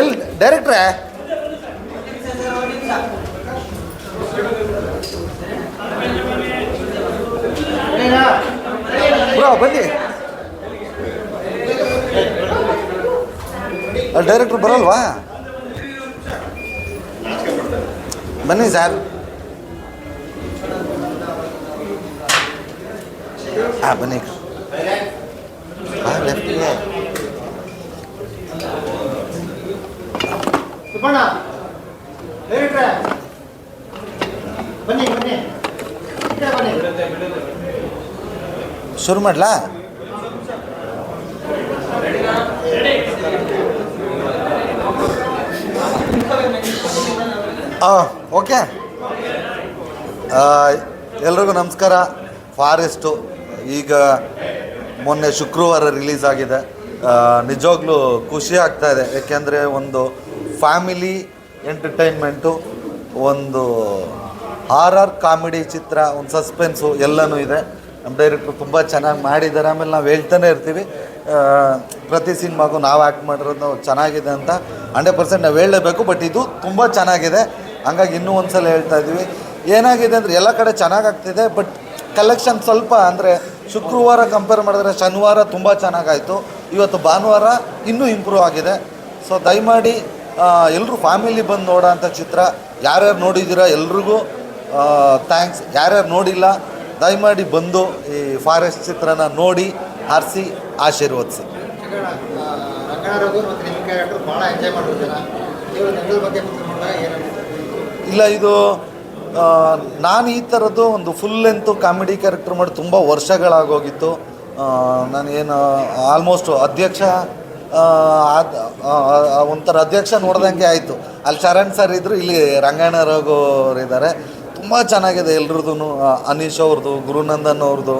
ಎಲ್ಲಿ ಡೈರೆಕ್ಟ್ರೇ? ಬ್ರೋ ಬನ್ನಿ. ಡೈರೆಕ್ಟ್ರ್ ಬರಲ್ವಾ? ಬನ್ನಿ ಸರ್. ಹಾಂ ಬನ್ನಿ. ಹಾಂ ಲೆಫ್ಟಿಗೆ. ಸುಬ್ಬಣ್ಣ ಬನ್ನಿ ಬನ್ನಿ. ಶುರು ಮಾಡ್ಲಾ? ಓಕೆ. ಎಲ್ರಿಗೂ ನಮಸ್ಕಾರ. ಫಾರೆಸ್ಟು, ಈಗ ಮೊನ್ನೆ ಶುಕ್ರವಾರ ರಿಲೀಸ್ ಆಗಿದೆ. ನಿಜವಾಗ್ಲೂ ಖುಷಿ ಆಗ್ತಾ ಇದೆ. ಯಾಕೆಂದರೆ ಒಂದು ಫ್ಯಾಮಿಲಿ ಎಂಟರ್ಟೈನ್ಮೆಂಟು, ಒಂದು ಹಾರರ್ ಕಾಮಿಡಿ ಚಿತ್ರ, ಒಂದು ಸಸ್ಪೆನ್ಸು ಎಲ್ಲನೂ ಇದೆ. ನಮ್ಮ ಡೈರೆಕ್ಟ್ರು ತುಂಬ ಚೆನ್ನಾಗಿ ಮಾಡಿದ್ದಾರೆ. ಆಮೇಲೆ ನಾವು ಹೇಳ್ತಾನೆ ಇರ್ತೀವಿ ಪ್ರತಿ ಸಿನಿಮಾಗೂ ನಾವು ಆ್ಯಕ್ಟ್ ಮಾಡಿರೋದು ಚೆನ್ನಾಗಿದೆ ಅಂತ. ಹಂಡ್ರೆಡ್ ಪರ್ಸೆಂಟ್ ನಾವು ಹೇಳಲೇಬೇಕು, ಬಟ್ ಇದು ತುಂಬ ಚೆನ್ನಾಗಿದೆ. ಹಂಗಾಗಿ ಇನ್ನೂ ಒಂದು ಸಲ ಹೇಳ್ತಾ ಇದ್ದೀವಿ ಏನಾಗಿದೆ ಅಂದರೆ ಎಲ್ಲ ಕಡೆ ಚೆನ್ನಾಗಾಗ್ತಿದೆ ಬಟ್ ಕಲೆಕ್ಷನ್ ಸ್ವಲ್ಪ ಅಂದರೆ ಶುಕ್ರವಾರ ಕಂಪೇರ್ ಮಾಡಿದ್ರೆ ಶನಿವಾರ ತುಂಬ ಚೆನ್ನಾಗಾಯಿತು ಇವತ್ತು ಭಾನುವಾರ ಇನ್ನೂ ಇಂಪ್ರೂವ್ ಆಗಿದೆ. ಸೊ ದಯಮಾಡಿ ಎಲ್ಲರೂ ಫ್ಯಾಮಿಲಿ ಬಂದು ನೋಡೋ ಅಂಥ ಚಿತ್ರ. ಯಾರ್ಯಾರು ನೋಡಿದ್ದೀರ ಎಲ್ರಿಗೂ ಥ್ಯಾಂಕ್ಸ್ ಯಾರ್ಯಾರು ನೋಡಿಲ್ಲ, ದಯಮಾಡಿ ಬಂದು ಈ ಫಾರೆಸ್ಟ್ ಚಿತ್ರನ ನೋಡಿ, ಹಾರಿಸಿ, ಆಶೀರ್ವದಿಸಿ. ಇಲ್ಲ, ಇದು ನಾನು ಈ ಥರದ್ದು ಒಂದು ಫುಲ್ ಲೆಂತು ಕಾಮಿಡಿ ಕ್ಯಾರೆಕ್ಟರ್ ಮಾಡಿ ತುಂಬ ವರ್ಷಗಳಾಗೋಗಿತ್ತು. ನಾನು ಏನು ಆಲ್ಮೋಸ್ಟ್ ಅಧ್ಯಕ್ಷ ಒಂಥರ ಅಧ್ಯಕ್ಷ ನೋಡ್ದಂಗೆ ಆಯಿತು. ಅಲ್ಲಿ ಶರಣ್ ಸರ್ ಇದ್ದರು ಇಲ್ಲಿ ರಂಗಾಯಣ ರಘು ಅವ್ರು ಇದ್ದಾರೆ ತುಂಬ ಚೆನ್ನಾಗಿದೆ ಎಲ್ರದ್ದು ಅನೀಶ್ ಅವ್ರದ್ದು ಗುರುನಂದನ್ ಅವ್ರದ್ದು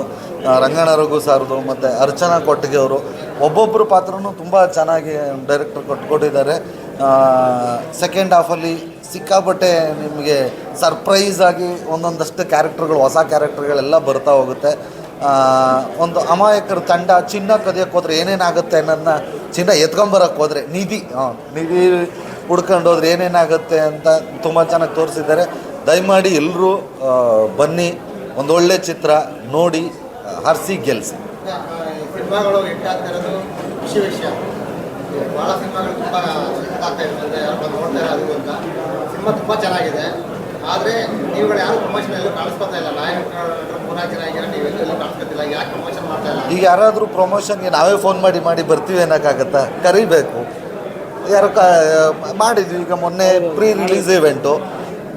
ರಂಗಣ್ಣ ರಘು ಸರ್ದು, ಮತ್ತು ಅರ್ಚನಾ ಕೊಟ್ಟಿಗೆ ಅವರು. ಒಬ್ಬೊಬ್ಬರು ಪಾತ್ರನೂ ತುಂಬ ಚೆನ್ನಾಗಿ ಡೈರೆಕ್ಟರ್ ಕೊಟ್ಕೊಟ್ಟಿದ್ದಾರೆ. ಸೆಕೆಂಡ್ ಹಾಫಲ್ಲಿ ಸಿಕ್ಕಾಪಟ್ಟೆ ನಿಮಗೆ ಸರ್ಪ್ರೈಸ್ ಆಗಿ ಒಂದೊಂದಷ್ಟು ಕ್ಯಾರೆಕ್ಟರ್ಗಳು ಹೊಸ ಕ್ಯಾರೆಕ್ಟರ್ಗಳೆಲ್ಲ ಬರ್ತಾ ಹೋಗುತ್ತೆ. ಒಂದು ಅಮಾಯಕರ ತಂಡ ಚಿನ್ನ ಕದಿಯೋಕ್ಕೆ ಹೋದ್ರೆ ಏನೇನಾಗುತ್ತೆ ಅನ್ನೋದನ್ನ ಚಿನ್ನ ಎತ್ಕೊಂಬರಕ್ಕೆ ಹೋದರೆ ನಿಧಿ ನಿಧಿ ಹುಡ್ಕೊಂಡು ಹೋದ್ರೆ ಏನೇನಾಗುತ್ತೆ ಅಂತ ತುಂಬ ಚೆನ್ನಾಗಿ ತೋರಿಸಿದ್ದಾರೆ. ದಯಮಾಡಿ ಎಲ್ಲರೂ ಬನ್ನಿ, ಒಂದು ಒಳ್ಳೆ ಚಿತ್ರ ನೋಡಿ, ಹರಿಸಿ ಗೆಲ್ಸಿ. ಭಾಳ ಸಿನಿಮಾಗಳು ತುಂಬ ಆಗ್ತಾ ಇರ್ತದೆ ಅಂತ. ಸಿನಿಮಾ ತುಂಬ ಚೆನ್ನಾಗಿದೆ. ಆದರೆ ನೀವುಗಳು ಯಾರು ಪ್ರಮೋಷನ್ ಎಲ್ಲೂ ಕಾಣಿಸ್ಕೊತಾ ಇಲ್ಲ. ನಾಯಕ ಮೂರ್ನಾಲ್ಕು ಜನ ಆಗಿರೋ ನೀವೆಲ್ಲೂ ಎಲ್ಲೂ ಕಾಣಿಸ್ಕೊತಿಲ್ಲ ಯಾಕೆ ಪ್ರಮೋಷನ್ ಮಾಡ್ತಾ ಇಲ್ಲ? ಈಗ ಯಾರಾದರೂ ಪ್ರಮೋಷನ್ಗೆ ನಾವೇ ಫೋನ್ ಮಾಡಿ ಮಾಡಿ ಬರ್ತೀವಿ ಅನ್ನೋಕ್ಕಾಗತ್ತಾ? ಕರಿಬೇಕು. ಯಾರು ಕ ಮಾಡಿದ್ವಿ. ಈಗ ಮೊನ್ನೆ ಪ್ರೀ ರಿಲೀಸ್ ಇವೆಂಟು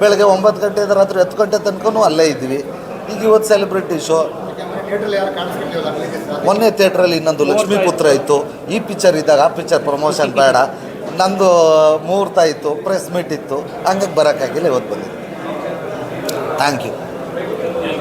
ಬೆಳಗ್ಗೆ ಒಂಬತ್ತು ಗಂಟೆಯಿಂದ ರಾತ್ರಿ ಹತ್ತು ಗಂಟೆ ತನಕನೂ ಅಲ್ಲೇ ಇದ್ವಿ. ಈಗ ಇವತ್ತು ಸೆಲೆಬ್ರಿಟಿ ಶೋ ಮೊನ್ನೆ ಥಿಯೇಟ್ರಲ್ಲಿ ಇನ್ನೊಂದು ಲಕ್ಷ್ಮೀಪುತ್ರ ಇತ್ತು. ಈ ಪಿಕ್ಚರ್ ಇದ್ದಾಗ ಆ ಪಿಕ್ಚರ್ ಪ್ರಮೋಷನ್ ಬೇಡ. ನಂದು ಮುಹೂರ್ತ ಇತ್ತು ಪ್ರೆಸ್ ಮೀಟ್ ಇತ್ತು. ಹಂಗಾಗಿ ಬರೋಕ್ಕಾಗಿಲ್ಲ ಇವತ್ತು ಬಂದಿದ್ದು. Thank you